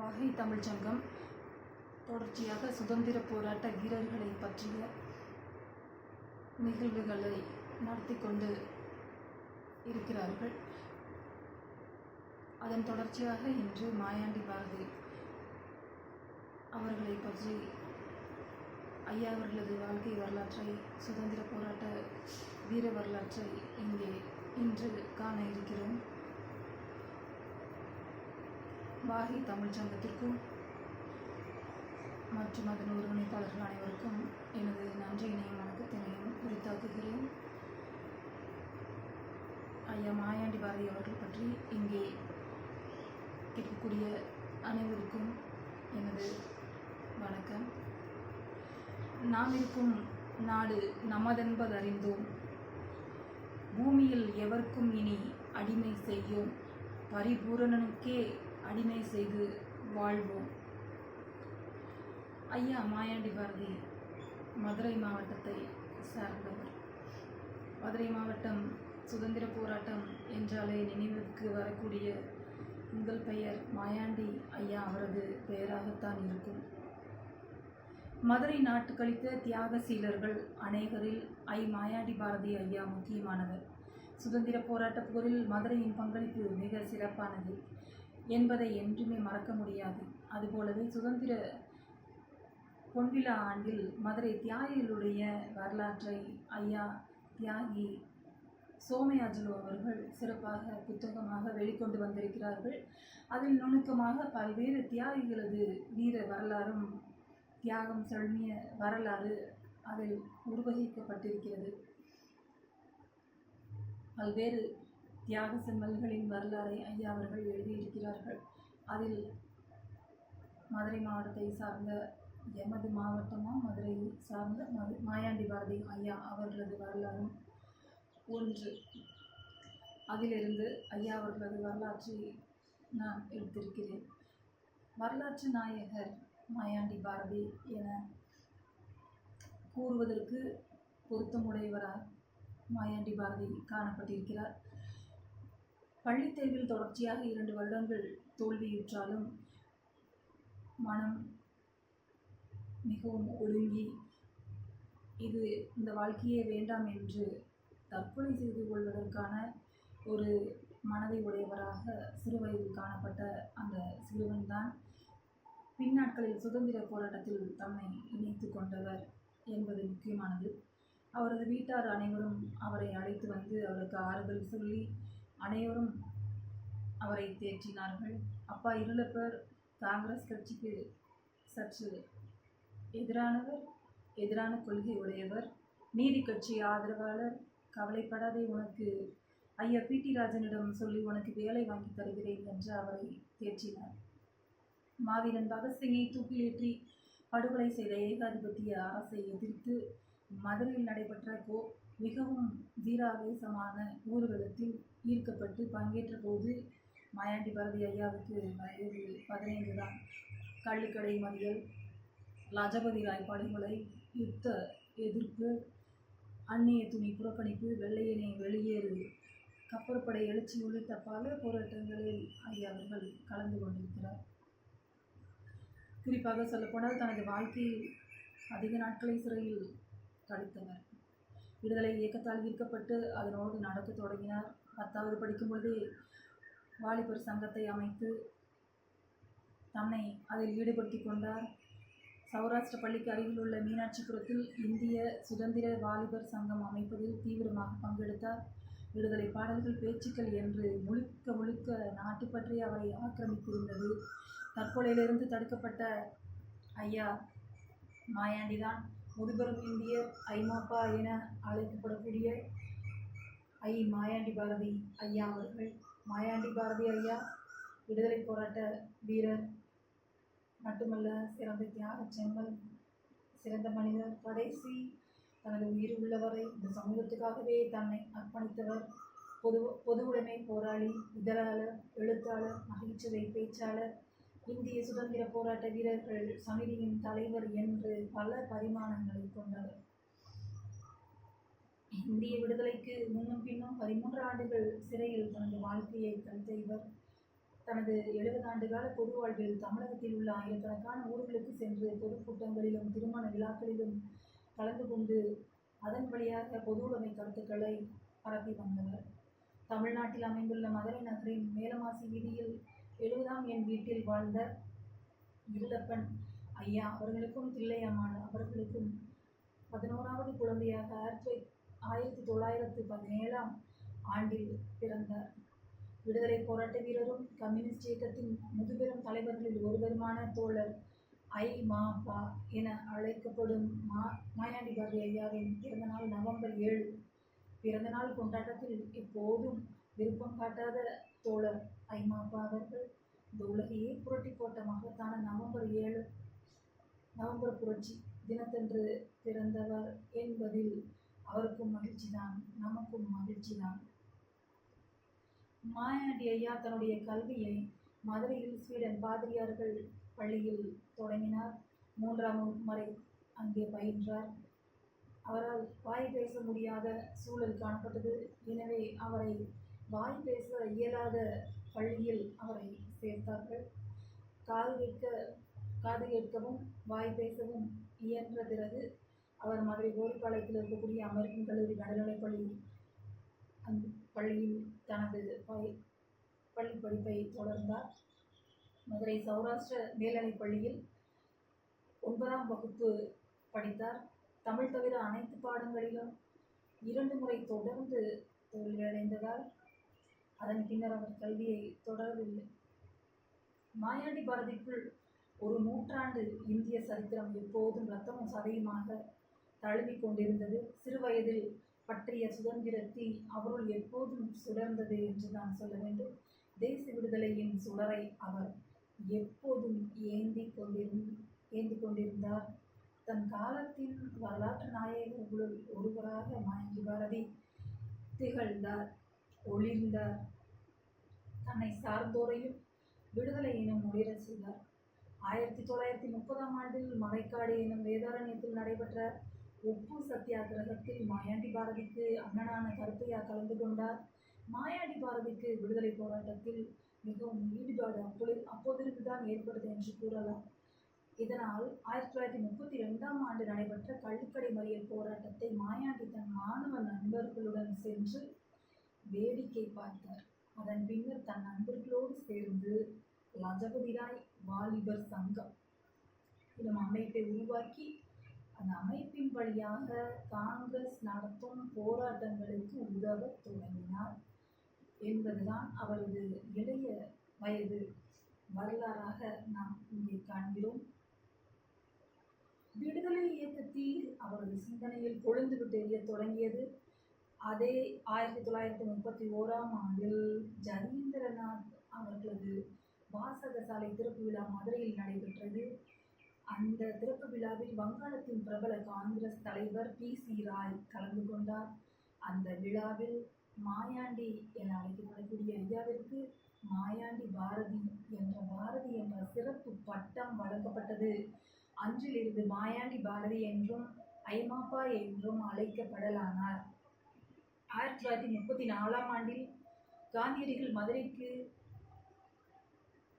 வாகை தமிழ்ச் சங்கம் தொடர்ச்சியாக சுதந்திர போராட்ட வீரர்களை பற்றிய நிகழ்வுகளை நடத்தி கொண்டு இருக்கிறார்கள். அதன் தொடர்ச்சியாக இன்று மாயாண்டி பாரதி அவர்களை பற்றி ஐயா அவர்களது வாழ்க்கை வரலாற்றை சுதந்திர போராட்ட வீர வரலாற்றை இங்கே இன்று காண இருக்கிறோம். வாகி தமிழ்ச் சங்கத்திற்கும் மற்றும் அதன் ஒருங்கிணைப்பாளர்கள் அனைவருக்கும் எனது நன்றியினையும் வணக்கத்தினையும் குறித்தாக்குகிறேன். ஐயா மாயாண்டி பாரதி அவர்கள் பற்றி இங்கே இருக்கக்கூடிய அனைவருக்கும் எனது வணக்கம். நாம் இருக்கும் நாடு நமதென்பதறிந்தோம் பூமியில் எவர்க்கும் இனி அடிமை செய்யும். பரிபூரணனுக்கே அடிமை செய்து வாழ்வோம். ஐயா மாயாண்டி பாரதி மதுரை மாவட்டத்தை சார்ந்தவர். மதுரை மாவட்டம் சுதந்திர போராட்டம் என்றாலே நினைவுக்கு வரக்கூடிய உங்கள் பெயர் மாயாண்டி ஐயா அவரது பெயராகத்தான் இருக்கும். மதுரை நாட்டு கழித்த தியாகசீலர்கள் அநேகரில் ஐ மாயாண்டி பாரதி ஐயா முக்கியமானவர். சுதந்திர போராட்ட போரில் மதுரையின் பங்களிப்பு மிக சிறப்பானது. என்பதை என்றுமே மறக்க முடியாது. அதுபோலவே சுதந்திர பொன்விழா ஆண்டில் மதுரை தியாகிகளுடைய வரலாற்றை ஐயா தியாகி சோமயாஜலு அவர்கள் சிறப்பாக புத்தகமாக வெளிக்கொண்டு வந்திருக்கிறார்கள். அதில் நுணுக்கமாக பல்வேறு தியாகிகளது வீர வரலாறும் தியாகம் செழுமிய வரலாறு அதில் உருவகிக்கப்பட்டிருக்கிறது. பல்வேறு தியாக செம்மல்களின் வரலாறை ஐயா அவர்கள் எழுதியிருக்கிறார்கள். அதில் மதுரை மாவட்டத்தை சார்ந்த எமது மாவட்டமும் மதுரை சார்ந்த மது மாயாண்டி பாரதி ஐயா அவர்களது வரலாறும் ஒன்று. அதிலிருந்து ஐயா அவர்களது வரலாற்றை நான் எடுத்திருக்கிறேன். வரலாற்று நாயகர் மாயாண்டி பாரதி என கூறுவதற்கு பொருத்தமுடையவராக மாயாண்டி பாரதி காணப்பட்டிருக்கிறார். பள்ளித் தேர்வில் தொடர்ச்சியாக இரண்டு வருடங்கள் தோல்வியுற்றாலும் மனம் மிகவும் ஒடுங்கி இது இந்த வாழ்க்கையே வேண்டாம் என்று தற்கொலை செய்து கொள்வதற்கான ஒரு மனதை உடையவராக சிறுவயதில் காணப்பட்ட அந்த சிறுவன் தான். பின்னாட்களில் சுதந்திர போராட்டத்தில் தம்மை இணைத்து கொண்டவர் என்பது முக்கியமானது. அவரது வீட்டார் அனைவரும் அவரை அழைத்து வந்து அவருக்கு ஆறுதல் சொல்லி அனைவரும் அவரை தேற்றினார்கள். அப்பா இருளப்பர் காங்கிரஸ் கட்சிக்கு சற்று எதிரானவர் எதிரான கொள்கை உடையவர் நீதி கட்சி ஆதரவாளர். கவலைப்படாதே உனக்கு. ஐயா பி. டி. ராஜனிடம் சொல்லி உனக்கு வேலை வாங்கி தருகிறேன் என்று அவரை தேற்றினார். மாவீரன் பகத்சிங்கை தூக்கிலேற்றி படுகொலை செய்த ஏகாதிபத்திய அரசை எதிர்த்து மதுரையில் நடைபெற்ற கோ மிகவும் வீராவேசமான ஊர்வலத்தில் ஈர்க்கப்பட்டு பங்கேற்ற போது மாயாண்டி பாரதி ஐயாவுக்கு வயது பதினைந்து தான். கள்ளுக்கடை மறியல் லஜபதி ராய் படுகொலை யுத்த எதிர்ப்பு அந்நிய துணி புறக்கணிப்பு வெள்ளையனை வெளியேறு கப்பற்படை எழுச்சி உள்ளிட்ட பல போராட்டங்களில் ஐயா அவர்கள் கலந்து கொண்டிருக்கிறார். குறிப்பாக சொல்லப்போனால் தனது வாழ்க்கையில் அதிக நாட்களை சிறையில் கழித்தனர் விடுதலை இயக்கத்தால் ஈர்க்கப்பட்டு அதனோடு நடக்க தொடங்கினார். பத்தாவது படிக்கும் பொழுதே வாலிபர் சங்கத்தை அமைத்து தன்னை அதில் ஈடுபடுத்தி கொண்டார். சௌராஷ்டிர பள்ளிக்கு அருகில் உள்ள மீனாட்சிபுரத்தில் இந்திய சுதந்திர வாலிபர் சங்கம் அமைப்பதில் தீவிரமாக பங்கெடுத்தார். விடுதலை பாடல்கள் பேச்சுக்கள் என்று முழுக்க முழுக்க நாட்டு பற்றி அவரை ஆக்கிரமித்திருந்தது. தற்கொலையிலிருந்து தடுக்கப்பட்ட ஐயா மாயாண்டிதான். முதுபெரும் இந்தியர் ஐமாப்பா என அழைக்கப்படக்கூடிய ஐ மாயாண்டி பாரதி ஐயா அவர்கள். மாயாண்டி பாரதி ஐயா விடுதலை போராட்ட வீரர் மட்டுமல்ல சிறந்த தியாக செம்மல் சிறந்த மனிதர் கடைசி தனது உயிர் உள்ளவரை இந்த சமூகத்துக்காகவே தன்னை அர்ப்பணித்தவர். பொது பொதுவுடைமை போராளி இதழாளர் எழுத்தாளர் நகைச்சுவை பேச்சாளர் இந்திய சுதந்திர போராட்ட வீரர்கள் சமிதியின் தலைவர் என்று பல பரிமாணங்களை கொண்டவர். இந்திய விடுதலைக்கு முன்னும் பின்னும் பதிமூன்று ஆண்டுகள் சிறையில் தனது வாழ்க்கையை கழித்த இவர் தனது எழுபது ஆண்டுகால பொது வாழ்வில் தமிழகத்தில் உள்ள ஆயிரக்கணக்கான ஊர்களுக்கு சென்று பொதுக்கூட்டங்களிலும் திருமண விழாக்களிலும் கலந்து கொண்டு அதன் வழியாக பொது உடைமை கருத்துக்களை பரப்பி வந்தவர். தமிழ்நாட்டில் அமைந்துள்ள மதுரை நகரின் மேலமாசி வீதியில் எழுபதாம் என் வீட்டில் வாழ்ந்த இருளப்பன் ஐயா அவர்களுக்கும் தில்லையம்மாள் அவர்களுக்கும் பதினோராவது குழந்தையாக ஆயிரத்தி ஆயிரத்தி தொள்ளாயிரத்து பதினேழாம் ஆண்டில் பிறந்தார் விடுதலை போராட்ட வீரரும் கம்யூனிஸ்ட் இயக்கத்தின் முதுபெரும் தலைவர்களில் ஒருவருமான தோழர் ஐ. மா. பா. என அழைக்கப்படும் மா. மாயாண்டி ஐயாவின் பிறந்தநாள் நவம்பர் ஏழு. பிறந்தநாள் கொண்டாட்டத்தில் எப்போதும் விருப்பம் காட்டாத தோழர் ஐ. மா. அவர்கள் இந்த உலகையே புரட்டி போட்ட மகத்தான நவம்பர் ஏழு நவம்பர் புரட்சி தினத்தன்று பிறந்தவர் என்பதில் அவருக்கும் மகிழ்ச்சிதான் நமக்கும் மகிழ்ச்சிதான். மாயாண்டி ஐயா தன்னுடைய கல்வியை மதுரையில் ஸ்வீடன் பாதிரியார்கள் பள்ளியில் தொடங்கினார். மூன்றாம் வகுப்பு வரை அங்கே பயின்றார். அவரால் வாய் பேச முடியாத சூழல் காணப்பட்டது. எனவே அவரை வாய் பேச இயலாத பள்ளியில் அவரை சேர்த்தார்கள். காது கேட்க காது கேட்கவும் வாய் பேசவும் இயன்ற பிறகு அவர் மதுரை கோரிப்பாளையத்தில் இருக்கக்கூடிய அமெரிக்கன் கல்லூரி நடுநிலைப் பள்ளி அந்த பள்ளியில் தனது பள்ளி படிப்பை தொடர்ந்தார். மதுரை சௌராஷ்டிர மேல்நிலைப் பள்ளியில் ஒன்பதாம் வகுப்பு படித்தார். தமிழ் தவிர அனைத்து பாடங்களிலும் இரண்டு முறை தொடர்ந்து தோல்வியடைந்ததால் அதன் பின்னர் அவர் கல்வியை தொடரவில்லை. மாயாண்டி பாரதிக்குள் ஒரு நூற்றாண்டு இந்திய சரித்திரம் எப்போதும் ரத்தமும் சதையுமாக தழுவிக் கொண்டிருந்தது சிறுவயதில் பற்றிய சுதந்திரத்தை அவருள் எப்போதும் சுடர்ந்தது என்று நான் சொல்ல வேண்டும். தேச விடுதலையின் சுடரை அவர் எப்போதும் ஏந்தி கொண்டிருந் ஏந்தி கொண்டிருந்தார். தன் காலத்தின் வரலாற்று நாயகர்களுள் ஒருவராக மயங்கி பாரதி திகழ்ந்தார் ஒளிர்ந்தார். தன்னை சார்ந்தோரையும் விடுதலை எனும் ஒளிர செய்தார். ஆயிரத்தி தொள்ளாயிரத்தி முப்பதாம் ஆண்டில் மறைக்காடு எனும் வேதாரண்யத்தில் நடைபெற்ற உப்பு சத்தியாகிரகத்தில் மாயாண்டி பாரதிக்கு அண்ணனான கருப்பையா கலந்து கொண்டார். மாயாண்டி பாரதிக்கு விடுதலை போராட்டத்தில் மிகவும் ஈடுபாடு அப்பொழுது அப்போதிருந்து தான் ஏற்பட்டது என்று கூறலாம். இதனால் ஆயிரத்தி தொள்ளாயிரத்தி முப்பத்தி ரெண்டாம் ஆண்டு நடைபெற்ற கள்ளுக்கடை மறியல் போராட்டத்தை மாயாண்டி தன் மாணவ நண்பர்களுடன் சென்று வேடிக்கை பார்த்தார். அதன் பின்னர் தன் நண்பர்களோடு சேர்ந்து லஜபதி ராய் வாலிபர் சங்கம் எனும் அமைப்பை உருவாக்கி அந்த அமைப்பின் வழியாக காங்கிரஸ் நடத்தும் போராட்டங்களுக்கு உதவத் தொடங்கினார் என்பதுதான் அவரது இளைய வயது வரலாறாக நாம் இங்கே காண்கிறோம். விடுதலை இயக்கத்தில் அவரது சிந்தனையில் கொழுந்துவிட்டு எரியத் தொடங்கியது. அதே ஆயிரத்தி தொள்ளாயிரத்தி முப்பத்தி ஓராம் ஆண்டில் ஜதீந்திரநாத் அவர்களது வாசகசாலை திறப்பு விழா மதுரையில் நடைபெற்றது. அந்த திறப்பு விழாவில் வங்காளத்தின் பிரபல காங்கிரஸ் தலைவர் பி. சி. ராய் கலந்து கொண்டார். அந்த விழாவில் மாயாண்டி என அழைக்கப்படக்கூடிய ஐயாவிற்கு மாயாண்டி பாரதி என்ற பாரதி என்ற சிறப்பு பட்டம் வழங்கப்பட்டது. அன்றிலிருந்து மாயாண்டி பாரதி என்றும் ஐமாப்பா என்றும் அழைக்கப்படலானார். ஆயிரத்தி தொள்ளாயிரத்தி முப்பத்தி நாலாம் ஆண்டில் காந்தியடிகள் மதுரைக்கு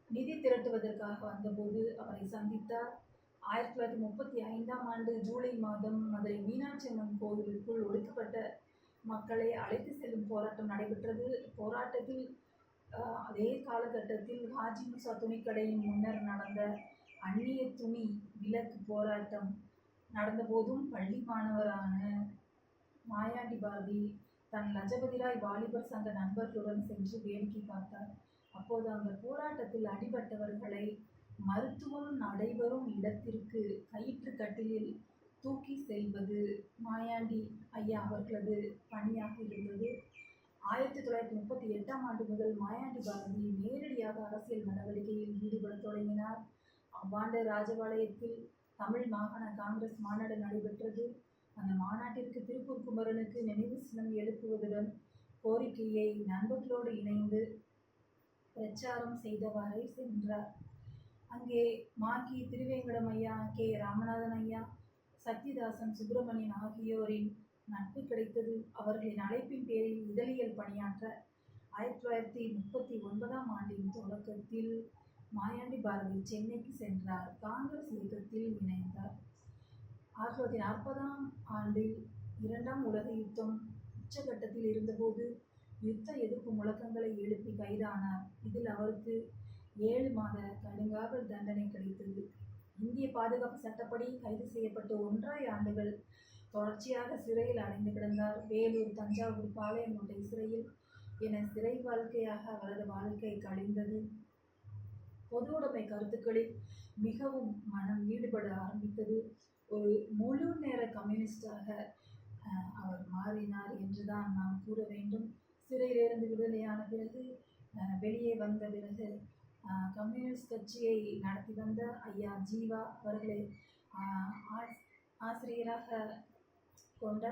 நிதி திரட்டுவதற்காக வந்தபோது அவரை சந்தித்தார். ஆயிரத்தி தொள்ளாயிரத்தி முப்பத்தி ஐந்தாம் ஆண்டு ஜூலை மாதம் மதுரை மீனாட்சி அம்மன் கோவிலுக்குள் ஒடுக்கப்பட்ட மக்களை அழைத்து செல்லும் போராட்டம் நடைபெற்றது. போராட்டத்தில் அதே காலகட்டத்தில் ஹாஜி முசா துணிக்கடையின் முன்னர் நடந்த அந்நிய துணி விலக்கு போராட்டம் நடந்தபோதும் பள்ளி மாணவரான மாயாண்டி பாரதி தன் லஜபதிராய் வாலிபர் சங்க நண்பர்களுடன் சென்று வேடிக்கை பார்த்தார். அப்போது அந்த போராட்டத்தில் அடிபட்டவர்களை மருத்துவம் நடைபெறும் இடத்திற்கு கயிற்று கட்டிலில் தூக்கி செல்வது மாயாண்டி ஐயா அவர்களது பணியாக இருந்தது. ஆயிரத்தி தொள்ளாயிரத்தி முப்பத்தி எட்டாம் ஆண்டு முதல் மாயாண்டி பாரதி நேரடியாக அரசியல் நடவடிக்கையில் ஈடுபடத் தொடங்கினார். அவ்வாண்டு ராஜபாளையத்தில் தமிழ் மாகாண காங்கிரஸ் மாநாடு நடைபெற்றது. அந்த மாநாட்டிற்கு திருப்பூர் குமரனுக்கு நினைவு சின்னம் எழுப்புவதுடன் கோரிக்கையை நண்பர்களோடு இணைந்து பிரச்சாரம் செய்தவாறே சென்றார். அங்கே மாக்கி திருவேங்கடம் ஐயா கே. ராமநாதன் ஐயா சத்யதாசன் சுப்பிரமணியன் ஆகியோரின் நட்பு கிடைத்தது. அவர்களின் அழைப்பின் பேரில் இதழியல் பணியாற்ற ஆயிரத்தி தொள்ளாயிரத்தி முப்பத்தி ஒன்பதாம் ஆண்டின் தொடக்கத்தில் மாயாண்டி பாரதி சென்னைக்கு சென்றார். காங்கிரஸ் இயக்கத்தில் இணைந்தார். ஆயிரத்தி தொள்ளாயிரத்தி நாற்பதாம் ஆண்டில் இரண்டாம் உலக யுத்தம் உச்சகட்டத்தில் இருந்தபோது யுத்த எதிர்ப்பு முழக்கங்களை எழுப்பி கைதானார். இதில் அவருக்கு ஏழு மாத கடுங்காவல் தண்டனை கிடைத்தது. இந்திய பாதுகாப்பு சட்டப்படி கைது செய்யப்பட்டு ஒன்றரை ஆண்டுகள் தொடர்ச்சியாக சிறையில் அடைந்து கிடந்தார். வேலூர் தஞ்சாவூர் பாளையங்கோட்டை சிறையில் என சிறை வாழ்க்கையாக அவரது வாழ்க்கை கழிந்தது. பொது உடைமை கருத்துக்களில் மிகவும் மனம் ஈடுபட ஆரம்பித்தது. ஒரு முழு நேர கம்யூனிஸ்டாக அவர் மாறினார் என்றுதான் நாம் கூற வேண்டும். சிறையிலிருந்து விடுதலையான பிறகு வெளியே வந்த பிறகு கம்யூனிஸ்ட் கட்சியை நடத்தி வந்த ஐயா ஜீவா அவர்களை ஆசிரியராக கொண்ட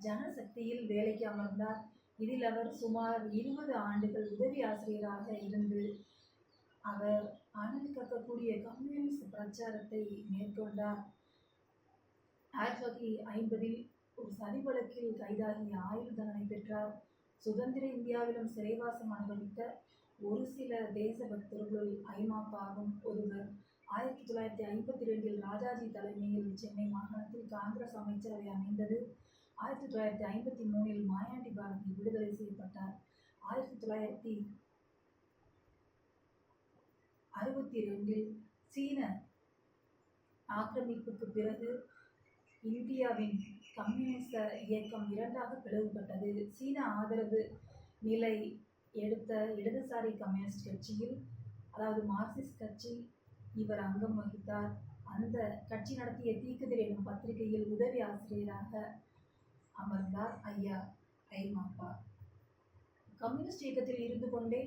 ஜனசக்தியில் வேலைக்கு அமர்ந்தார். இதில் அவர் சுமார் இருபது ஆண்டுகள் உதவி ஆசிரியராக இருந்து அவர் அனல் கம்யூனிஸ்ட் பிரச்சாரத்தை மேற்கொண்டார். ஆயிரத்தி தொள்ளாயிரத்தி ஐம்பதில் ஒரு சதி வழக்கில் கைதாகி ஆயுள் தண்டனை பெற்றார். சுதந்திர இந்தியாவிலும் சிறைவாசம் அனுபவித்த ஒரு சில தேசபக்தர்களுள் ஐமாப்பாவும் ஒருவர். ஆயிரத்தி தொள்ளாயிரத்தி ஐம்பத்தி ரெண்டில் ராஜாஜி தலைமையில் சென்னை மாகாணத்தில் காங்கிரஸ் அமைச்சரவை அமைந்தது. ஆயிரத்தி தொள்ளாயிரத்தி ஐம்பத்தி மூணில் மாயாண்டி பாரதி விடுதலை செய்யப்பட்டார். ஆயிரத்தி தொள்ளாயிரத்தி அறுபத்தி ரெண்டில் சீன ஆக்கிரமிப்புக்கு பிறகு இந்தியாவின் கம்யூனிச இயக்கம் இரண்டாக பிளவுபட்டது. சீன ஆதரவு நிலை எடுத்த இடதுசாரி கம்யூனிஸ்ட் கட்சியில் அதாவது மார்க்சிஸ்ட் கட்சி இவர் அங்கம் வகித்தார். அந்த கட்சி நடத்திய தீக்குதிர் எனும் பத்திரிகையில் உதவி ஆசிரியராக அமர்ந்தார் ஐயா ஐமாப்பா கம்யூனிஸ்ட் இயக்கத்தில் இருந்து கொண்டே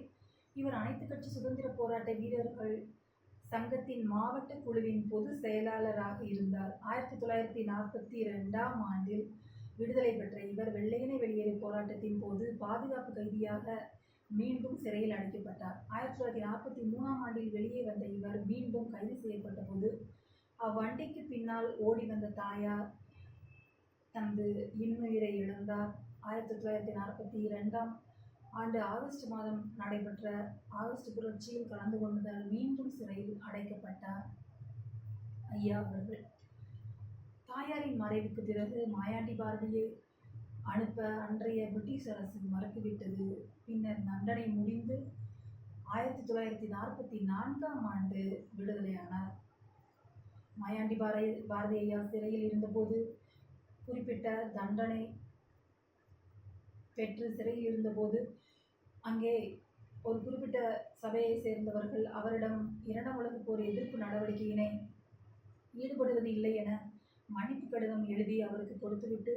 இவர் அனைத்து கட்சி சுதந்திர போராட்ட வீரர்கள் சங்கத்தின் மாவட்ட குழுவின் பொது செயலாளராக இருந்தார். ஆயிரத்தி தொள்ளாயிரத்தி நாற்பத்தி ரெண்டாம் ஆண்டில் விடுதலை பெற்ற இவர் வெள்ளையனை வெளியேறு போராட்டத்தின் போது பாதுகாப்பு கைதியாக மீண்டும் சிறையில் அடைக்கப்பட்டார். ஆயிரத்தி தொள்ளாயிரத்தி நாற்பத்தி மூணாம் ஆண்டில் வெளியே வந்த இவர் மீண்டும் கைது செய்யப்பட்ட போது அவ்வண்டிக்கு பின்னால் ஓடி வந்த தாயார் தனது இன்னுயிரை இழந்தார். ஆயிரத்தி தொள்ளாயிரத்தி நாற்பத்தி இரண்டாம் ஆண்டு ஆகஸ்ட் மாதம் நடைபெற்ற ஆகஸ்ட் புரட்சியில் கலந்து கொண்டதால் மீண்டும் சிறையில் அடைக்கப்பட்டார் ஐயா அவர்கள். தாயாரின் மறைவுக்கு பிறகு மாயாண்டி பாரதியை அனுப்ப அன்றைய பிரிட்டிஷ் அரசு மறுத்துவிட்டது. பின்னர் தண்டனை முடிந்து ஆயிரத்தி தொள்ளாயிரத்தி நாற்பத்தி நான்காம் ஆண்டு விடுதலையானார். மாயாண்டி பாரதி பாரதியா சிறையில் இருந்தபோது குறிப்பிட்ட தண்டனை பெற்று சிறையில் இருந்தபோது அங்கே ஒரு குறிப்பிட்ட சபையை சேர்ந்தவர்கள் அவரிடம் இரண்டாம் உலகப் போர் எதிர்ப்பு நடவடிக்கையினை ஈடுபடுவது இல்லை என மன்னிப்பு கடிதம் எழுதி அவருக்கு கொடுத்துவிட்டு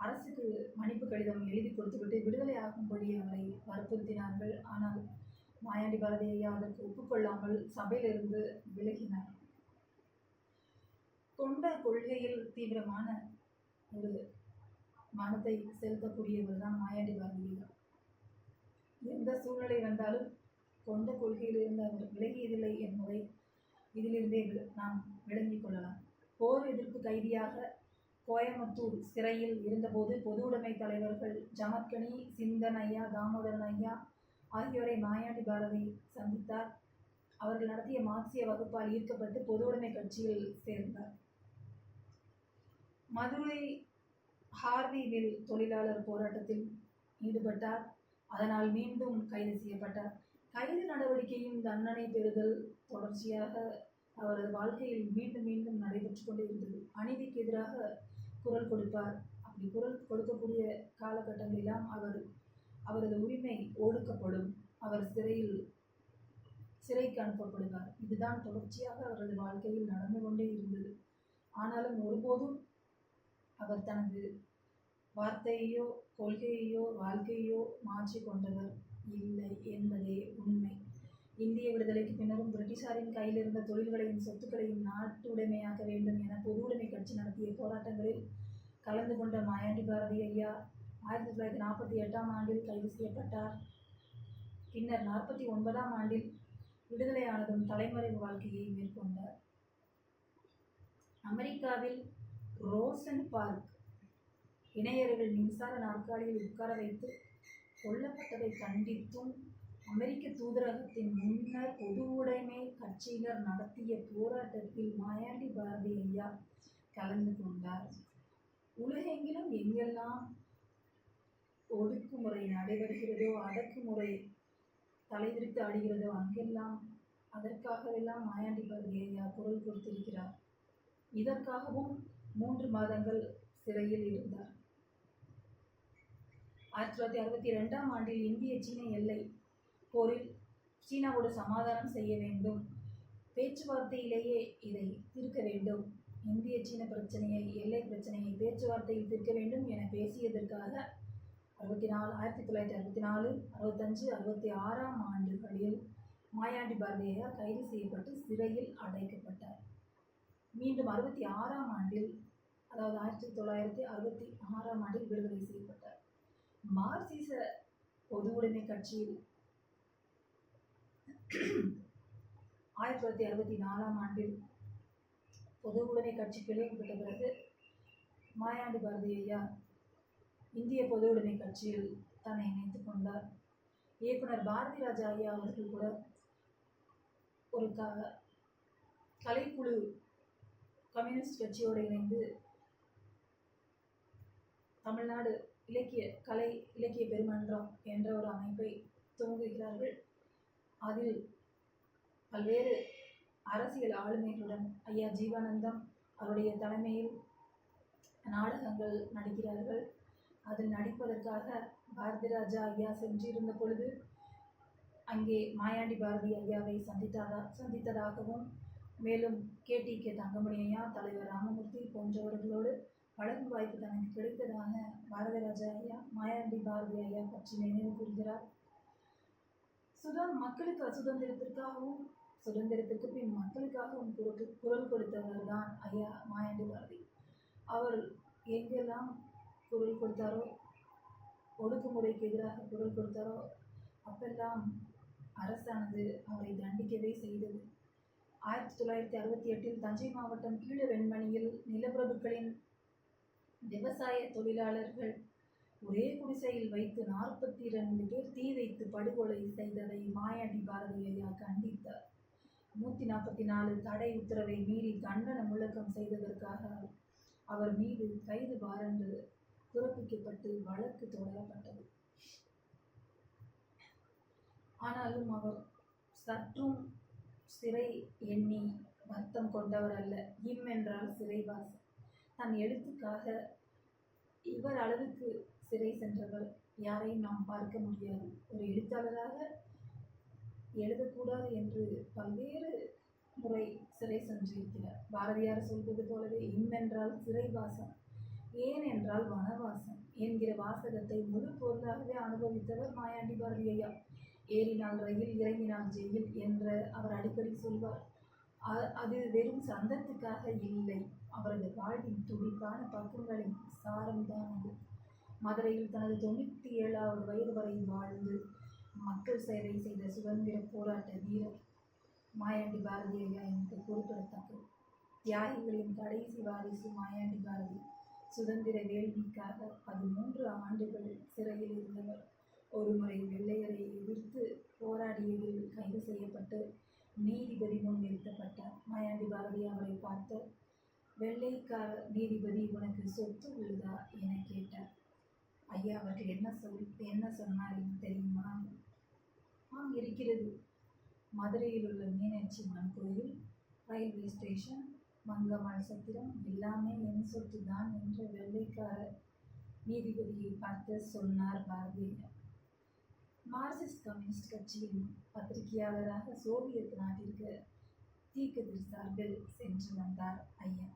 அரசுக்கு மன்னிப்பு கடிதம் எழுதி கொடுத்துவிட்டு விடுதலை ஆகும்படி அவரை வற்புறுத்தினார்கள். ஆனால் மாயாண்டி பாரதி ஐயா அதற்கு ஒப்புக்கொள்ளாமல் சபையிலிருந்து விலகினார். கொண்ட கொள்கையில் தீவிரமான ஒரு மனத்தை செலுத்தக்கூடியவர் தான் மாயாண்டி பாரதி ஐயா. எந்த சூழ்நிலை வந்தாலும் கொண்ட கொள்கையிலிருந்து அவர் விலகியதில்லை என்பதை இதிலிருந்தே வி- நாம் விளங்கிக் கொள்ளலாம். போர் எதிர்ப்பு கைதியாக கோயம்புத்தூர் சிறையில் இருந்தபோது பொது உடைமை தலைவர்கள் ஜமத்கனி சிந்தன் ஐயா தாமோதரன் ஐயா ஆகியோரை மாயாண்டி பாரதி சந்தித்தார். அவர்கள் நடத்திய மார்க்சிய வகுப்பால் ஈர்க்கப்பட்டு பொது உடைமை கட்சியில் சேர்ந்தார். மதுரை ஹார்விவில் தொழிலாளர் போராட்டத்தில் ஈடுபட்டார். அதனால் மீண்டும் கைது செய்யப்பட்டார். கைது நடவடிக்கையும் தண்டனை பெறுதல் தொடர்ச்சியாக அவரது வாழ்க்கையில் மீண்டும் மீண்டும் நடைபெற்று கொண்டே இருந்தது. அநீதிக்கு எதிராக குரல் கொடுப்பார். அப்படி குரல் கொடுக்கக்கூடிய காலகட்டங்களெல்லாம் அவர் அவரது உரிமை ஒடுக்கப்படும். அவர் சிறையில் சிறைக்கு அனுப்பப்படுவார். இதுதான் தொடர்ச்சியாக அவரது வாழ்க்கையில் நடந்து கொண்டே இருந்தது. ஆனாலும் ஒருபோதும் அவர் தனது வார்த்தையையோ கொள்கையையோ வாழ்க்கையோ மாற்றி கொண்டவர் இல்லை என்பதே உண்மை. இந்திய விடுதலைக்கு பின்னரும் பிரிட்டிஷாரின் கையில் இருந்த தொழில்களையும் சொத்துக்களையும் நாட்டுடைமையாக்க வேண்டும் என பொது உடைமை கட்சி நடத்திய போராட்டங்களில் கலந்து கொண்ட மாயாண்டி பாரதி ஐயா ஆயிரத்தி தொள்ளாயிரத்தி நாற்பத்தி எட்டாம் ஆண்டில் கைது செய்யப்பட்டார். பின்னர் நாற்பத்தி ஒன்பதாம் ஆண்டில் விடுதலையானதும் தலைமறைவு வாழ்க்கையை மேற்கொண்டார். அமெரிக்காவில் ரோசன் பார்க் இணையர்கள் மின்சார நாற்காலியில் உட்கார வைத்து கொல்லப்பட்டதை கண்டித்தும் அமெரிக்க தூதரகத்தின் முன்னர் பொது உடைமை கட்சியினர் நடத்திய போராட்டத்தில் மாயாண்டி பாரதி ஐயா கலந்து கொண்டார். உலகெங்கிலும் எங்கெல்லாம் ஒடுக்குமுறை நடைபெறுகிறதோ அடக்குமுறை தலைவிரித்து ஆடுகிறதோ அங்கெல்லாம் அதற்காகவெல்லாம் மாயாண்டி பாரதி ஐயா குரல் கொடுத்திருக்கிறார். இதற்காகவும் மூன்று மாதங்கள் சிறையில் இருந்தார். ஆயிரத்தி தொள்ளாயிரத்தி அறுபத்தி ரெண்டாம் ஆண்டில் இந்திய சீன எல்லை போரில் சீனாவோடு சமாதானம் செய்ய வேண்டும். பேச்சுவார்த்தையிலேயே இதை தீர்க்க வேண்டும். இந்திய சீன பிரச்சனையை எல்லை பிரச்சனையை பேச்சுவார்த்தையில் தீர்க்க வேண்டும் என பேசியதற்காக அறுபத்தி நாலு ஆயிரத்தி தொள்ளாயிரத்தி அறுபத்தி நாலு அறுபத்தஞ்சு அறுபத்தி ஆறாம் ஆண்டுகளில் மாயாண்டி பாரதியார் கைது செய்யப்பட்டு சிறையில் அடைக்கப்பட்டார். மீண்டும் அறுபத்தி ஆறாம் ஆண்டில் அதாவது ஆயிரத்தி தொள்ளாயிரத்தி அறுபத்தி ஆறாம் ஆண்டில் விடுதலை செய்யப்பட்டார். மார்க்சிச பொது உடைமை கட்சியில் ஆயிரத்தி தொள்ளாயிரத்தி அறுபத்தி நாலாம் ஆண்டில் பொது உடைமை கட்சி பிளவுபட்ட பிறகு மாயாண்டி பாரதி ஐயா இந்திய பொது உடைமை கட்சியில் தன்னை இணைத்து கொண்டார். இயக்குனர் பாரதி ராஜா ஐயா அவர்கள் கூட ஒரு க கலைக்குழு கம்யூனிஸ்ட் கட்சியோடு இணைந்து தமிழ்நாடு இலக்கிய கலை இலக்கிய பெருமன்றம் என்ற ஒரு அமைப்பை துவங்குகிறார்கள். அதில் பல்வேறு அரசியல் ஆளுமைகளுடன் ஐயா ஜீவானந்தம் அவருடைய தலைமையில் நாடகங்கள் நடிக்கிறார்கள். அதில் நடிப்பதற்காக பாரதி ராஜா ஐயா சென்றிருந்த பொழுது அங்கே மாயாண்டி பாரதி ஐயாவை சந்தித்ததா சந்தித்ததாகவும் மேலும் கேடி கே. தங்கமணி ஐயா தலைவர் ராமமூர்த்தி போன்றவர்களோடு பழகும் வாய்ப்பு தனக்கு கிடைத்ததாக பாரதி ராஜா ஐயா மாயாண்டி பாரதி ஐயா பற்றி நினைவு கூறுகிறார் சுதான் மக்களுக்கு சுதந்திரத்திற்காகவும் சுதந்திரத்திற்கு பின் மக்களுக்காகவும் குரல் குரல் கொடுத்தவர் தான் ஐயா மாயாண்டி பாரதி. அவர் எங்கெல்லாம் குரல் கொடுத்தாரோ ஒடுக்குமுறைக்கு எதிராக குரல் கொடுத்தாரோ அப்பெல்லாம் அரசானது அவரை தண்டிக்கவே செய்தது. ஆயிரத்தி தொள்ளாயிரத்தி அறுபத்தி எட்டில் தஞ்சை மாவட்டம் கீழ வெண்மணியில் நிலப்பிரபுக்களின் விவசாய தொழிலாளர்கள் ஒரே குடிசையில் வைத்து நாற்பத்தி இரண்டு பேர் தீ வைத்து படுகொலை செய்ததை மாயாண்டி பாரதி ஐயா கண்டித்தார். நூற்றி நாற்பத்தி நாலு தடை உத்தரவை மீறி கண்டன முழக்கம் செய்ததற்காக அவர் மீது கைது வாரண்டு பிறப்பிக்கப்பட்டு வழக்கு தொடரப்பட்டது. ஆனாலும் அவர் சற்றும் சிறை எண்ணி வருத்தம் கொண்டவர் அல்ல இம் என்றால் சிறைவாசம். தன் எழுத்துக்காக இவர் அளவுக்கு சிறை சென்றவர் யாரையும் நாம் பார்க்க முடியாது. ஒரு எழுத்தாளராக எழுதக்கூடாது என்று பல்வேறு முறை சிறை சென்றிருக்கிறார். பாரதியார் சொல்வது போலவே இம்மென்றால் சிறைவாசம் ஏன் என்றால் வனவாசம் என்கிற வாசகத்தை முழு பொருளாகவே அனுபவித்தவர் மாயாண்டி பாரதி ஐயா ஏறினால் ரயில் இறங்கினால் ஜெயில் என்ற அவர் அடிக்கடி சொல்வார். அது வெறும் சந்தத்துக்காக இல்லை அவரது வாழ்வின் துடிப்பான பக்கங்களின் சாரம்தான் அது. மதுரையில் தனது தொண்ணூற்றி ஏழாவது வயது வரை வாழ்ந்து மக்கள் சேவை செய்த சுதந்திர போராட்ட வீரர் மாயாண்டி பாரதி ஐயா என்று குறிப்பிடத்தக்கது தியாகிகளின் கடைசி வாரிசு மாயாண்டி பாரதி சுதந்திர வேள்விக்காக பதிமூன்று ஆண்டுகள் சிறையில் இருந்தவர். ஒருமுறை வெள்ளையரை எதிர்த்து போராடியதில் கைது செய்யப்பட்டு நீதிபதி முன் நிறுத்தப்பட்டார். மாயாண்டி பாரதி அவரை பார்த்து வெள்ளைக்கார நீதிபதி உனக்கு சொத்து உள்ளதா? என கேட்டார். ஐயா அவர்கள் என்ன சொல் என்ன சொன்னார் தெரியுமா? ஆம் இருக்கிறது. மதுரையில் உள்ள மீனாட்சி அம்மன் கோயில் ரயில்வே ஸ்டேஷன் மங்கம்மாள் சத்திரம் எல்லாமே என் சொத்து தான் என்ற வெள்ளைக்கார நீதிபதியை பார்த்து சொன்னார் பாரதியார். மார்க்சிஸ்ட் கம்யூனிஸ்ட் கட்சியின் பத்திரிகையாளராக சோவியத் நாட்டிற்கு தீக்கதிர் சார்பில் சென்று வந்தார் ஐயா.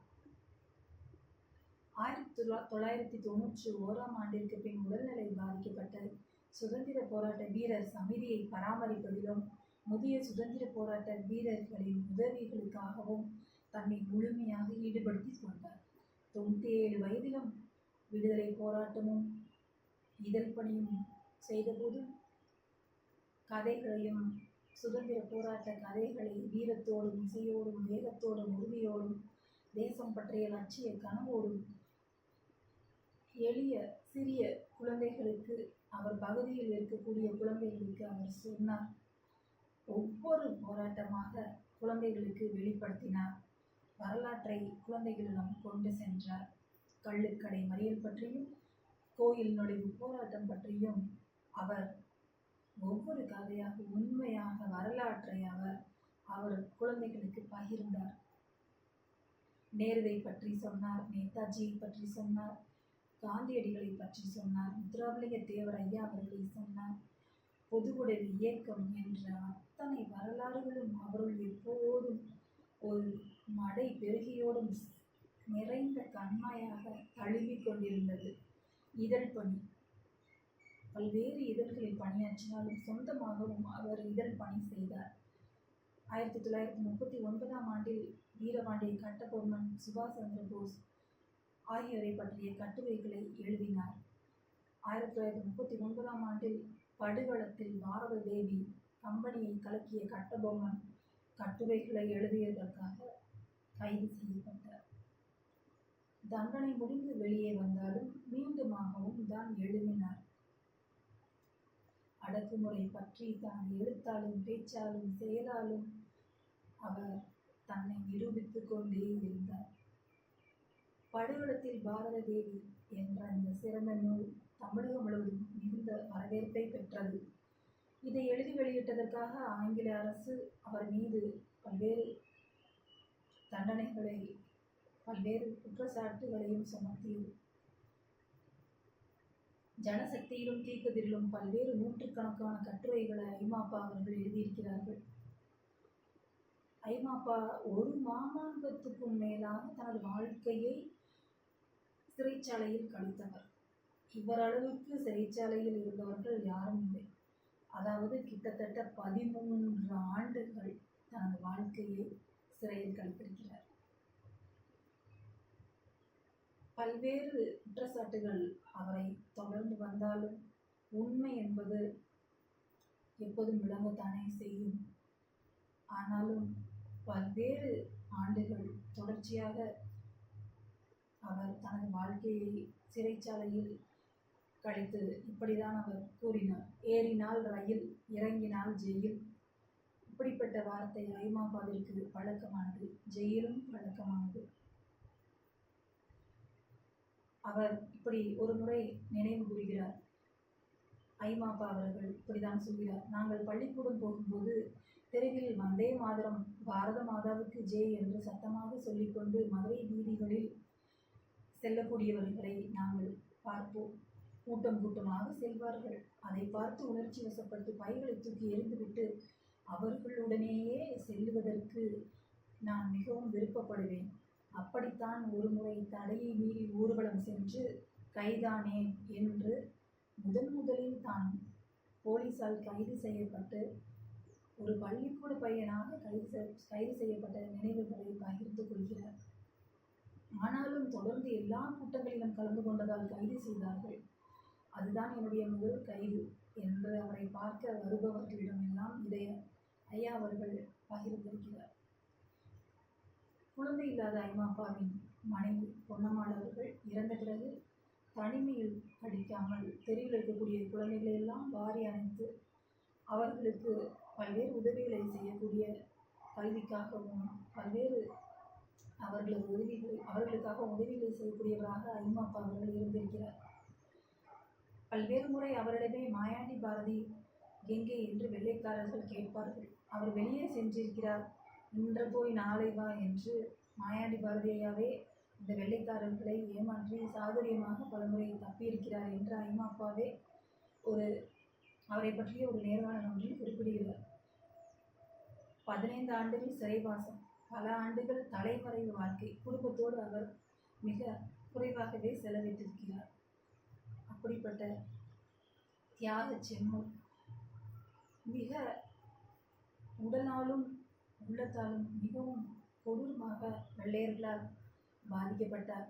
ஆயிரத்தி தொள்ளா தொள்ளாயிரத்தி தொண்ணூற்றி ஓராம் ஆண்டிற்கு பின் உடல்நிலை பாதிக்கப்பட்ட சுதந்திர போராட்ட வீரர் சமிதியை பராமரிப்பதிலும் முதிய சுதந்திர போராட்ட வீரர்களின் உதவிகளுக்காகவும் தன்னை முழுமையாக ஈடுபடுத்திக் கொண்டார். தொண்ணூற்றி ஏழு வயதிலும் விடுதலை போராட்டமும் இதழ் பணியும் செய்தபோது கதைகளையும் சுதந்திர போராட்ட கதைகளை வீரத்தோடும் இசையோடும் வேகத்தோடும் உறுதியோடும் தேசம் பற்றிய லட்சிய கனவோடும் எளிய சிறிய குழந்தைகளுக்கு அவர் பகுதியில் இருக்கக்கூடிய குழந்தைகளுக்கு அவர் சொன்னார். ஒவ்வொரு போராட்டமாக குழந்தைகளுக்கு வெளிப்படுத்தினார். வரலாற்றை குழந்தைகளிடம் கொண்டு சென்றார். கள்ளுக்கடை மறியல் பற்றியும் கோயில் நுழைவு போராட்டம் பற்றியும் அவர் ஒவ்வொரு கதையாக உண்மையாக வரலாற்றை அவர் அவர் குழந்தைகளுக்கு பகிர்ந்தார். நேருவை பற்றி சொன்னார் நேதாஜியை பற்றி சொன்னார். காந்தியடிகளை பற்றி சொன்னார். முத்துராமலிங்க தேவர் ஐயா அவர்களை சொன்னார். பொதுவுடைமை இயக்கம் என்ற அத்தனை வரலாறுகளும் அவருள் எப்போதும் ஒரு மடை பெருகியோடும் நிறைந்த கண்மாயாக தழுவிக் கொண்டிருந்தது. இதழ் பணி. பல்வேறு இதழ்களில் பணியாற்றினாலும் சொந்தமாகவும் அவர் இதழ் பணி செய்தார். ஆயிரத்தி தொள்ளாயிரத்தி முப்பத்தி ஒன்பதாம் ஆண்டில் வீரபாண்டிய கட்டபொம்மன் சுபாஷ் சந்திர போஸ் ஆகியோரை பற்றிய கட்டுரைகளை எழுதினார். ஆயிரத்தி தொள்ளாயிரத்தி முப்பத்தி ஒன்பதாம் ஆண்டில் படுகளத்தில் பாரத தேவி கம்பெனியை கலக்கிய கட்டபொம்மன் கட்டுரைகளை எழுதியதற்காக கைது செய்யப்பட்டார். தண்டனை முடிந்து வெளியே வந்தாலும் மீண்டுமாகவும் தான் எழுதினார். அடக்குமுறை பற்றி தான் எழுத்தாலும் பேச்சாலும் செயலாலும் அவர் தன்னை நிரூபித்துக் கொண்டே இருந்தார். படுகளத்தில் பாரத தேவி என்ற இந்த சிறந்த நூல் தமிழகம் முழுவதும் மிகுந்த வரவேற்பை பெற்றது. இதை எழுதி வெளியிட்டதற்காக ஆங்கில அரசு அவர் மீது பல்வேறு தண்டனைகளை பல்வேறு குற்றச்சாட்டுகளையும் சுமத்தியது. ஜனசக்தியிலும் தீக்குதிரிலும் பல்வேறு நூற்றுக்கணக்கான கட்டுரைகளை ஐமாப்பா அவர்கள் எழுதியிருக்கிறார்கள். ஐமாப்பா ஒரு மாமாங்கத்துக்கும் மேலாக தனது வாழ்க்கையை சிறைச்சாலையில் கழித்தவர். இவரளவுக்கு சிறைச்சாலையில் இருந்தவர்கள் யாரும் இல்லை. அதாவது கிட்டத்தட்ட பதிமூன்று ஆண்டுகள் தனது வாழ்க்கையை சிறையில் கழித்திருக்கிறார். பல்வேறு குற்றச்சாட்டுகள் அவரை தொடர்ந்து வந்தாலும் உண்மை என்பது எப்போதும் விளங்கத்தானே செய்யும். ஆனாலும் பல்வேறு ஆண்டுகள் தொடர்ச்சியாக அவர் தனது வாழ்க்கையை சிறைச்சாலையில் கழித்து இப்படிதான் அவர் கூறினார். ஏறினால் ரயில் இறங்கினால் ஜெயில். இப்படிப்பட்ட வார்த்தை ஐமாபாவிற்கு பழக்கமானது. ஜெயிலும் பழக்கமானது. அவர் இப்படி ஒரு முறை நினைவு கூறுகிறார். ஐமாப்பா அவர்கள் இப்படிதான் சொல்கிறார். நாங்கள் பள்ளிக்கூடம் போகும்போது தெருவில் வந்தே மாதரம் பாரத மாதாவுக்கு ஜெய் என்று சத்தமாக சொல்லிக்கொண்டு மதுரை வீதிகளில் செல்லக்கூடியவர்களை நாங்கள் பார்ப்போம். கூட்டம் கூட்டமாக செல்வார்கள். அதை பார்த்து உணர்ச்சி வசப்பட்டு பைகளை தூக்கி எறிந்துவிட்டு அவர்களுடனேயே செல்லுவதற்கு நான் மிகவும் விருப்பப்படுவேன். அப்படித்தான் ஒரு முறை தடையை மீறி ஊர்வலம் சென்று கைதானேன் என்று முதன் முதலில் தான் போலீசால் கைது செய்யப்பட்டு ஒரு பள்ளிக்கூட பையனாக கைது செய்- கைது செய்யப்பட்ட நினைவுகளை பகிர்ந்து கொள்கிறார். ஆனாலும் தொடர்ந்து எல்லா கூட்டங்களிலும் கலந்து கொண்டதால் கைது செய்தார்கள். அதுதான் என்னுடைய முதல் கைது என்று அவரை பார்க்க வருபவர்களிடமெல்லாம் இதை ஐயா அவர்கள் பகிர்ந்திருக்கிறார். குழந்தை இல்லாத ஐமாப்பாவின் மனைவி பொன்னம்மாள் அவர்கள் இறந்த பிறகு தனிமையில் படிக்காமல் தெருவில் இருக்கக்கூடிய குழந்தைகளை எல்லாம் வாரி அணைத்து அவர்களுக்கு பல்வேறு உதவிகளை செய்யக்கூடிய கல்விக்காகவும் பல்வேறு அவர்களது உதவிகள் அவர்களுக்காக உதவிகளை செய்யக்கூடியவராக ஐமாப்பா அவர்கள் இருந்திருக்கிறார். பல்வேறு முறை அவரிடமே மாயாண்டி பாரதி எங்கே? என்று வெள்ளைக்காரர்கள் கேட்பார்கள். அவர் வெளியே சென்றிருக்கிறார். இன்று போய் நாளை வா என்று மாயாண்டி பாரதியாவே இந்த வெள்ளைக்காரர்களை ஏமாற்றி சாதுரியமாக பலமுறை தப்பியிருக்கிறார் என்று ஐமாப்பாவே ஒரு அவரை பற்றிய ஒரு நேர்காணல் ஒன்றில் குறிப்பிடுகிறார். பதினைந்து ஆண்டுகள் சிறைவாசம். பல ஆண்டுகள் தலைமறைவு வாழ்க்கை. குடும்பத்தோடு அவர் மிக குறைவாகவே செலவிட்டிருக்கிறார். அப்படிப்பட்ட தியாக செம்மல் மிக உடலாலும் உள்ளத்தாலும் மிகவும் கொடூரமாக வெள்ளையர்களால் பாதிக்கப்பட்டார்.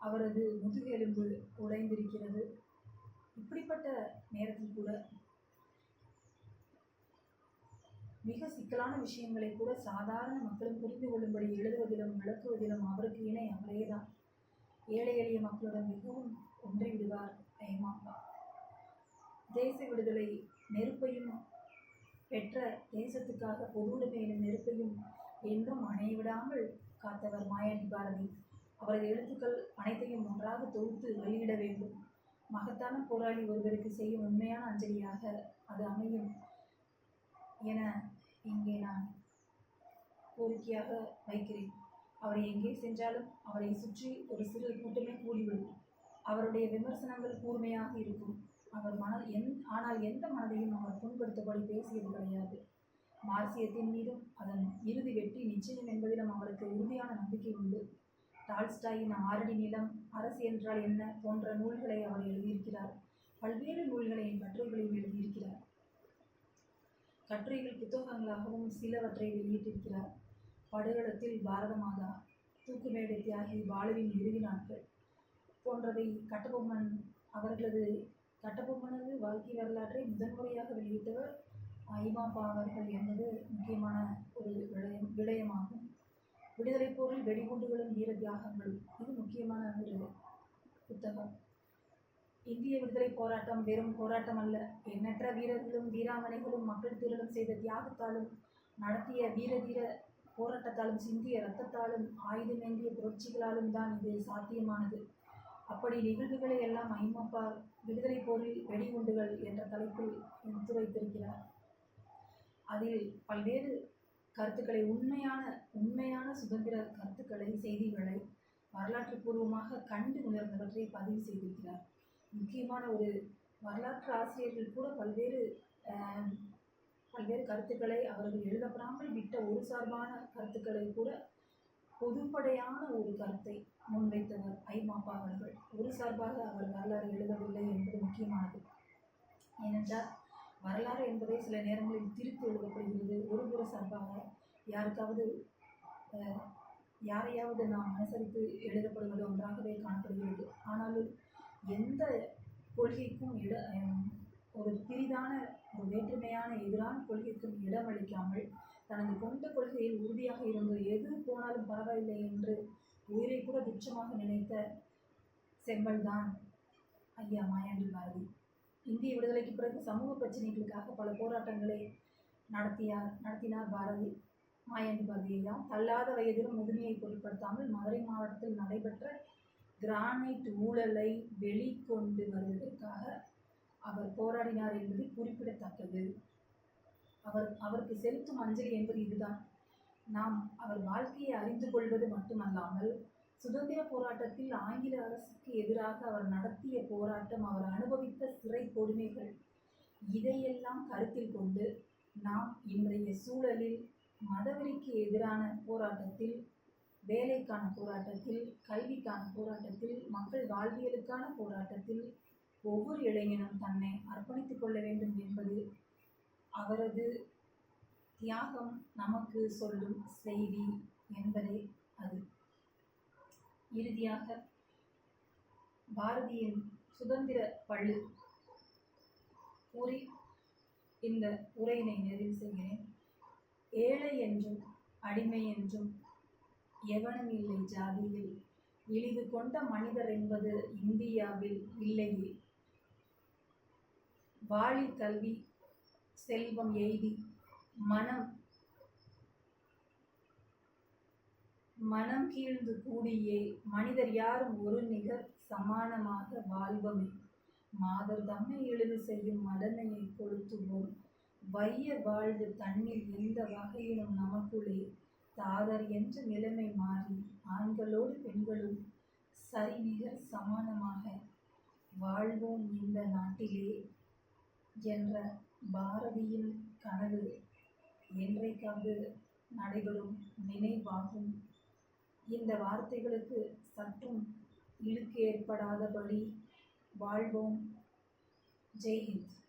அவரது முதுகெலும்பு உடைந்திருக்கிறது. இப்படிப்பட்ட நேரத்தில் கூட மிக சிக்கலான விஷயங்களை கூட சாதாரண மக்களும் புரிந்து கொள்ளும்படி எழுதுவதிலும் விளக்குவதிலும் அவருக்கு இணை அவரேதான். ஏழை எளிய மக்களுடன் மிகவும் ஒன்றி விடுவார் ஐமாப்பா தேச விடுதலை நெருப்பையும் பெற்ற தேசத்துக்காக பொதுவுடைமையிலும் நெருப்பையும் என்றும் அணைவிடாமல் காத்தவர் மாயாண்டி பாரதி. அவரது எழுத்துக்கள் அனைத்தையும் ஒன்றாக தொகுத்து வெளியிட வேண்டும். மகத்தான போராளி ஒருவருக்கு செய்யும் உண்மையான அஞ்சலியாக அது அமையும் என இங்கே நான் கோரிக்கையாக வைக்கிறேன். அவர் எங்கே சென்றாலும் அவரை சுற்றி ஒரு சிறு கூட்டமே கூடிவிடும். அவருடைய விமர்சனங்கள் கூர்மையாக இருக்கும். அவர் மன எந் ஆனால் எந்த மனதையும் அவர் புண்படுத்தபடி பேசியது கிடையாது. மார்சியத்தின் மீதும் அதன் இறுதி வெற்றி நிச்சயம் என்பதிலும் அவருக்கு உறுதியான நம்பிக்கை உண்டு. டால்ஸ்டாயின் ஆரடி நிலம் அரசு என்றால் என்ன போன்ற நூல்களை அவர் எழுதியிருக்கிறார். பல்வேறு நூல்களையும் கட்டுரைகளையும் எழுதியிருக்கிறார். கட்டுரைகள் புத்தகங்களாகவும் சிலவற்றை வெளியிட்டிருக்கிறார். படுகளத்தில் பாரத மாதா தூக்குமேடை தியாகி பாலுவின் இறுதி நாட்கள் போன்றவை கட்டபொம்மன் அவர்களது கட்டபொம்மனது வாழ்க்கை வரலாற்றை முதன்முறையாக வெளியிட்டவர் ஐமாப்பா அவர்கள் என்பது முக்கியமான ஒரு விடயம் விடயமாகும். விடுதலை போரில் வெடிகுண்டுகளும் வீர தியாகங்களும் இது முக்கியமான ஒரு புத்தகம். இந்திய விடுதலை போராட்டம் வெறும் போராட்டம் அல்ல. எண்ணற்ற வீரர்களும் வீராங்கனைகளும் மக்கள் திரளும் செய்த தியாகத்தாலும் நடத்திய வீரதீர போராட்டத்தாலும் சிந்திய இரத்தத்தாலும் ஆயுதமேந்திய புரட்சிகளாலும் தான் இது சாத்தியமானது. அப்படி நிகழ்வுகளை எல்லாம் ஐமப்பா விடுதலை போரில் வெடிகுண்டுகள் என்ற தலைப்பில் எடுத்துரைத்திருக்கிறார் அதில் பல்வேறு கருத்துக்களை உண்மையான உண்மையான சுதந்திர கருத்துக்களை செய்திகளை வரலாற்று பூர்வமாக கண்டு உணர்ந்தவற்றை பதிவு செய்திருக்கிறார். முக்கியமான ஒரு வரலாற்று ஆசிரியர்கள் கூட பல்வேறு பல்வேறு கருத்துக்களை அவர்கள் எழுதப்படாமல் விட்ட ஒரு சார்பான கருத்துக்களை கூட பொதுப்படையான ஒரு கருத்தை முன்வைத்தவர் ஐமாப்பா அவர்கள். ஒரு சார்பாக அவர் வரலாறு எழுதவில்லை என்பது முக்கியமானது. ஏனென்றால் வரலாறு என்பதை சில நேரங்களில் திருப்பி எழுதப்படுகிறது. ஒரு புற சார்பாக யாருக்காவது யாரையாவது நாம் அனுசரித்து எழுதப்படுவது ஒன்றாகவே காணப்படுகிறது. ஆனாலும் எந்த கொள்கைக்கும் இட ஒரு பிரிதான ஒரு வேற்றுமையான எதிரான கொள்கைக்கும் இடமளிக்காமல் தனது கொண்ட கொள்கையில் உறுதியாக இருந்து எது போனாலும் பரவாயில்லை என்று உயிரை கூட துச்சமாக நினைத்த செம்பல் தான் ஐயா மாயாண்டி பாரதி இந்திய விடுதலைக்கு பிறகு சமூக பிரச்சனைகளுக்காக பல போராட்டங்களை நடத்தியார் நடத்தினார் பாரதி. மாயாண்டி பாரதி ஐயா தள்ளாத வயதிலும் முதுமையை பொருட்படுத்தாமல் மதுரை மாவட்டத்தில் நடைபெற்ற கிரானைட் ஊழலை வெளிக்கொண்டு வருவதற்காக அவர் போராடினார் என்பது குறிப்பிடத்தக்கது. அவர் அவருக்கு செலுத்தும் அஞ்சலி என்பது இதுதான். நாம் அவர் வாழ்க்கையை அறிந்து கொள்வது மட்டுமல்லாமல் சுதந்திர போராட்டத்தில் ஆங்கில அரசுக்கு எதிராக அவர் நடத்திய போராட்டம் அவர் அனுபவித்த சிறை கொடுமைகள் இதையெல்லாம் கருத்தில் கொண்டு நாம் இன்றைய சூழலில் மதவெறிக்கு எதிரான போராட்டத்தில் வேலைக்கான போராட்டத்தில் கல்விக்கான போராட்டத்தில் மக்கள் வாழ்வியலுக்கான போராட்டத்தில் ஒவ்வொரு இளைஞனும் தன்னை அர்ப்பணித்துக் கொள்ள வேண்டும் என்பது அவரது தியாகம் நமக்கு சொல்லும் செய்தி என்பதே அது. இறுதியாக பாரதியின் சுதந்திர பள்ளு கூறி இந்த உரையினை நிறைவு செய்கிறேன். ஏழை என்றும் அடிமை என்றும் எவனும் இல்லை ஜாதியில். இழிவு கொண்ட மனிதர் என்பது இந்தியாவில் இல்லையே. வாழி கல்வி செல்வம் எய்தி மனம் மனம் கீழ்ந்து கூடியே மனிதர் யாரும் ஒரு நிகர் சமானமாக வாழ்வமே. மாதர் தம்மை எழுது செய்யும் மடனையை கொளுத்துவோம் வைய வாழ்வு தண்ணீர் எந்த வகையிலும் நமக்குள்ளே தாதர் என்ற நிலைமை மாறி ஆண்களோடு பெண்களும் சரிநிகர் சமானமாக வாழ்வோம் இந்த நாட்டிலே என்ற பாரதியின் கனவு என்றைக்காவது நடைபெறும் நினைவாகும். இந்த வார்த்தைகளுக்கு சற்றும் இழுக்கு ஏற்படாதபடி வாழ்வோம். ஜெய்ஹிந்த்.